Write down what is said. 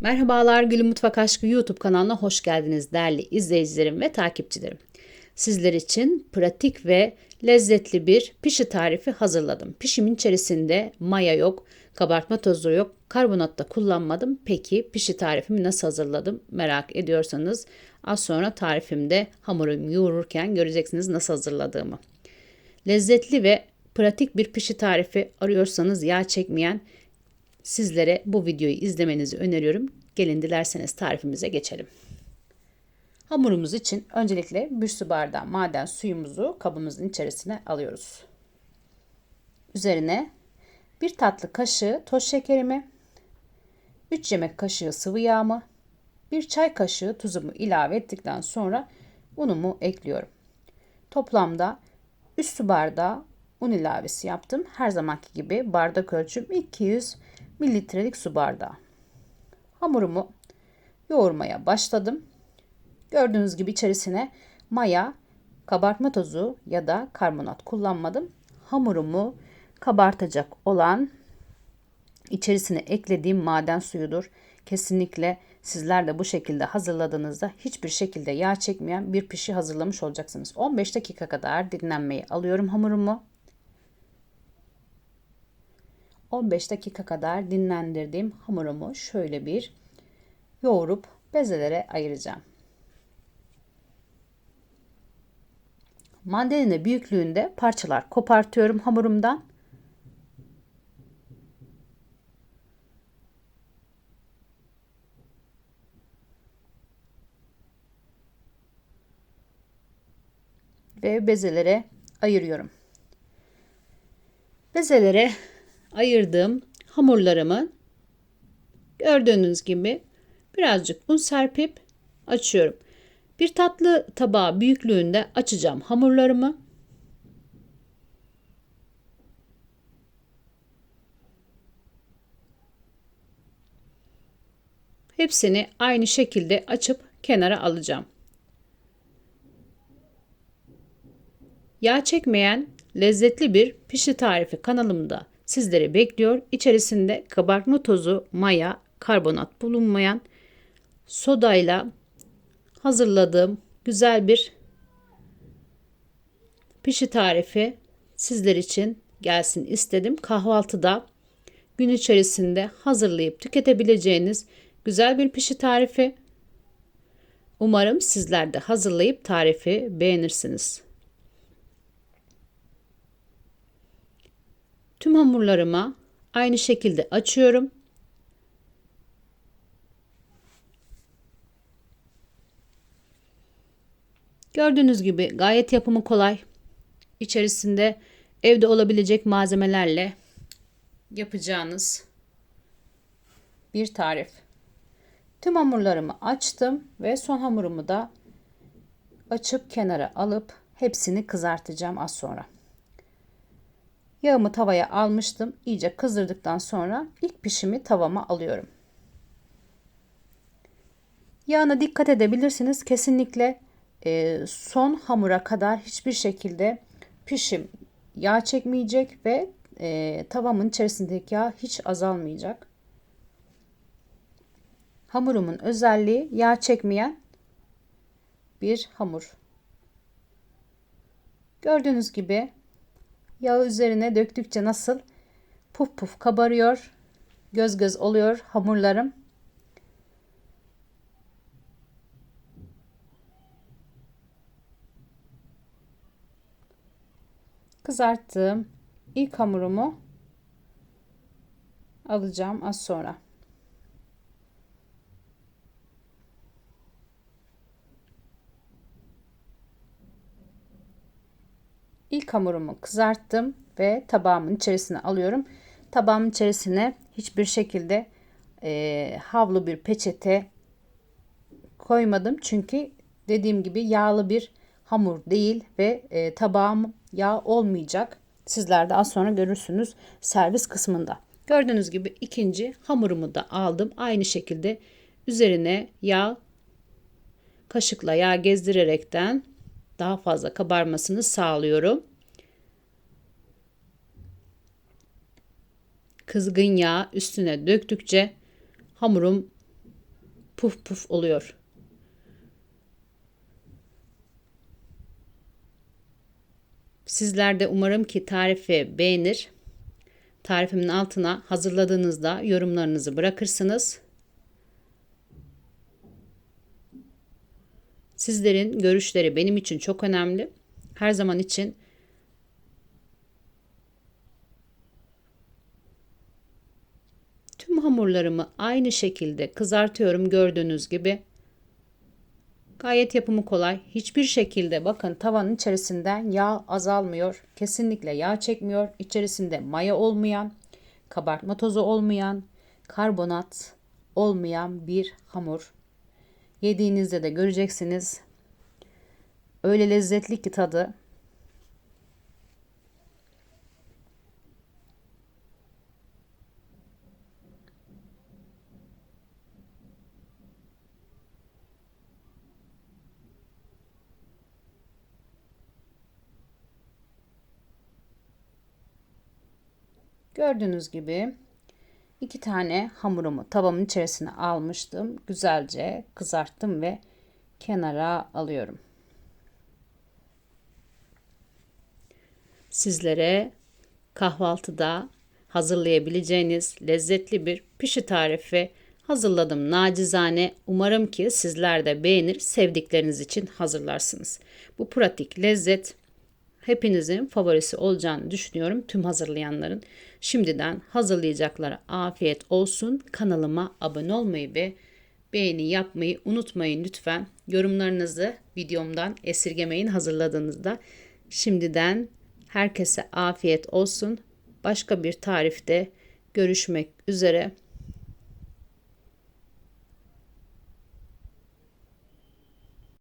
Merhabalar Gülüm Mutfak Aşkı YouTube kanalına hoş geldiniz değerli izleyicilerim ve takipçilerim. Sizler için pratik ve lezzetli bir pişi tarifi hazırladım. Pişimin içerisinde maya yok, kabartma tozu yok, karbonat da kullanmadım. Peki pişi tarifimi nasıl hazırladım merak ediyorsanız az sonra tarifimde hamurumu yoğururken göreceksiniz nasıl hazırladığımı. Lezzetli ve pratik bir pişi tarifi arıyorsanız yağ çekmeyen sizlere bu videoyu izlemenizi öneriyorum. Gelin dilerseniz tarifimize geçelim. Hamurumuz için öncelikle bir su bardağı maden suyumuzu kabımızın içerisine alıyoruz. Üzerine bir tatlı kaşığı toz şekerimi, 3 yemek kaşığı sıvı yağımı, bir çay kaşığı tuzumu ilave ettikten sonra unumu ekliyorum. Toplamda 3 su bardağı un ilavesi yaptım. Her zamanki gibi bardak ölçüm 200 mililitrelik su bardağı. Hamurumu yoğurmaya başladım. Gördüğünüz gibi içerisine maya, kabartma tozu ya da karbonat kullanmadım. Hamurumu kabartacak olan içerisine eklediğim maden suyudur. Kesinlikle sizler de bu şekilde hazırladığınızda hiçbir şekilde yağ çekmeyen bir pişi hazırlamış olacaksınız. 15 dakika kadar dinlenmeyi alıyorum hamurumu. 15 dakika kadar dinlendirdiğim hamurumu şöyle bir yoğurup bezelere ayıracağım. Mandalina büyüklüğünde parçalar kopartıyorum hamurumdan. Ve bezelere ayırıyorum. Bezelere ayırdığım hamurlarımı gördüğünüz gibi birazcık un serpip açıyorum. Bir tatlı tabağı büyüklüğünde açacağım hamurlarımı. Hepsini aynı şekilde açıp kenara alacağım. Yağ çekmeyen lezzetli bir pişi tarifi kanalımda sizleri bekliyor. İçerisinde kabartma tozu, maya, karbonat bulunmayan sodayla hazırladığım güzel bir pişi tarifi sizler için gelsin istedim. Kahvaltıda gün içerisinde hazırlayıp tüketebileceğiniz güzel bir pişi tarifi. Umarım sizler de hazırlayıp tarifi beğenirsiniz. Tüm hamurlarıma aynı şekilde açıyorum. Gördüğünüz gibi gayet yapımı kolay. İçerisinde evde olabilecek malzemelerle yapacağınız bir tarif. Tüm hamurlarımı açtım ve son hamurumu da açıp kenara alıp hepsini kızartacağım az sonra. Yağımı tavaya almıştım. İyice kızdırdıktan sonra ilk pişimi tavama alıyorum. Yağına dikkat edebilirsiniz. Kesinlikle e, son hamura kadar hiçbir şekilde pişim yağ çekmeyecek ve e, tavamın içerisindeki yağ hiç azalmayacak. Hamurumun özelliği yağ çekmeyen bir hamur. Gördüğünüz gibi Yağı üzerine döktükçe nasıl puf puf kabarıyor, göz göz oluyor hamurlarım. Kızarttığım ilk hamurumu alacağım az sonra. İlk hamurumu kızarttım ve tabağımın içerisine alıyorum. Tabağımın içerisine hiçbir şekilde e, havlu bir peçete koymadım. Çünkü dediğim gibi yağlı bir hamur değil ve e, tabağım yağ olmayacak. Sizler de az sonra görürsünüz servis kısmında. Gördüğünüz gibi ikinci hamurumu da aldım. Aynı şekilde üzerine yağ kaşıkla yağ gezdirerekten daha fazla kabarmasını sağlıyorum. Kızgın yağ üstüne döktükçe hamurum puf puf oluyor. Sizler de umarım ki tarifi beğenir. Tarifimin altına hazırladığınızda yorumlarınızı bırakırsınız. Sizlerin görüşleri benim için çok önemli. Her zaman için tüm hamurlarımı aynı şekilde kızartıyorum gördüğünüz gibi. Gayet yapımı kolay. Hiçbir şekilde bakın tavanın içerisinden yağ azalmıyor. Kesinlikle yağ çekmiyor. İçerisinde maya olmayan, kabartma tozu olmayan, karbonat olmayan bir hamur. Yediğinizde de göreceksiniz. Öyle lezzetli ki tadı. Gördüğünüz gibi iki tane hamurumu tavamın içerisine almıştım. Güzelce kızarttım ve kenara alıyorum. Sizlere kahvaltıda hazırlayabileceğiniz lezzetli bir pişi tarifi hazırladım nacizane. Umarım ki sizler de beğenir, sevdikleriniz için hazırlarsınız. Bu pratik lezzet hepinizin favorisi olacağını düşünüyorum tüm hazırlayanların. Şimdiden hazırlayacaklara afiyet olsun. Kanalıma abone olmayı ve beğeni yapmayı unutmayın lütfen. Yorumlarınızı videomdan esirgemeyin hazırladığınızda. Şimdiden herkese afiyet olsun. Başka bir tarifte görüşmek üzere.